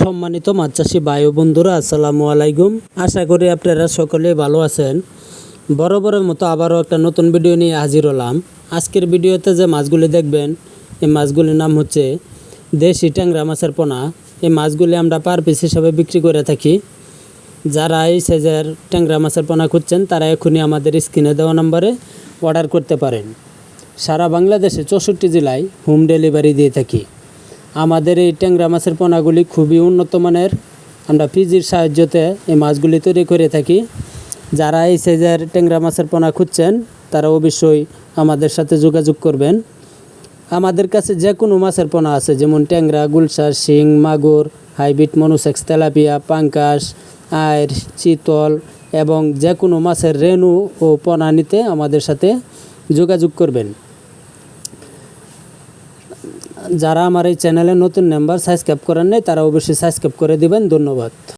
সম্মানিত মাছ চাষি ভাই বন্ধুরা, আসসালামু আলাইকুম। আশা করি আপনারা সকলে ভালো আছেন। বরাবরের মতো আবারও একটা নতুন ভিডিও নিয়ে হাজির হলাম। আজকের ভিডিওতে যে মাছগুলি দেখবেন, এই মাছগুলির নাম হচ্ছে দেশি ট্যাংরা মাছের পোনা। এই মাছগুলি আমরা পার পিস হিসাবে বিক্রি করে থাকি। যারা এই সাইজের ট্যাংরা মাছের পোনা খুঁজছেন, তারা এখনই আমাদের স্ক্রিনে দেওয়া নম্বরে অর্ডার করতে পারেন। সারা বাংলাদেশে চৌষট্টি জেলায় হোম ডেলিভারি দিয়ে থাকি। আমাদের এই ট্যাংরা মাছের পোনাগুলি খুবই উন্নত মানের। আমরা ফ্রিজের সাহায্যতে এই মাছগুলি তৈরি করে থাকি। যারা এই সাইজের ট্যাংরা মাছের পোনা খুঁজছেন, তারা অবশ্যই আমাদের সাথে যোগাযোগ করবেন। আমাদের কাছে যে কোনো মাছের পোনা আছে, যেমন ট্যাংরা গুলশার শিং, মাগুর, হাইব্রিড, মনুসেক্স, তেলাপিয়া পাঙ্কাস আয়ের চিতল এবং যে কোনো মাছের রেণু ও পোনা নিতে আমাদের সাথে যোগাযোগ করবেন। যারা আমার এই চ্যানেলে নতুন মেম্বার সাবস্ক্রাইব করেন নাই, তারা অবশ্যই সাবস্ক্রাইব করে দিবেন। ধন্যবাদ।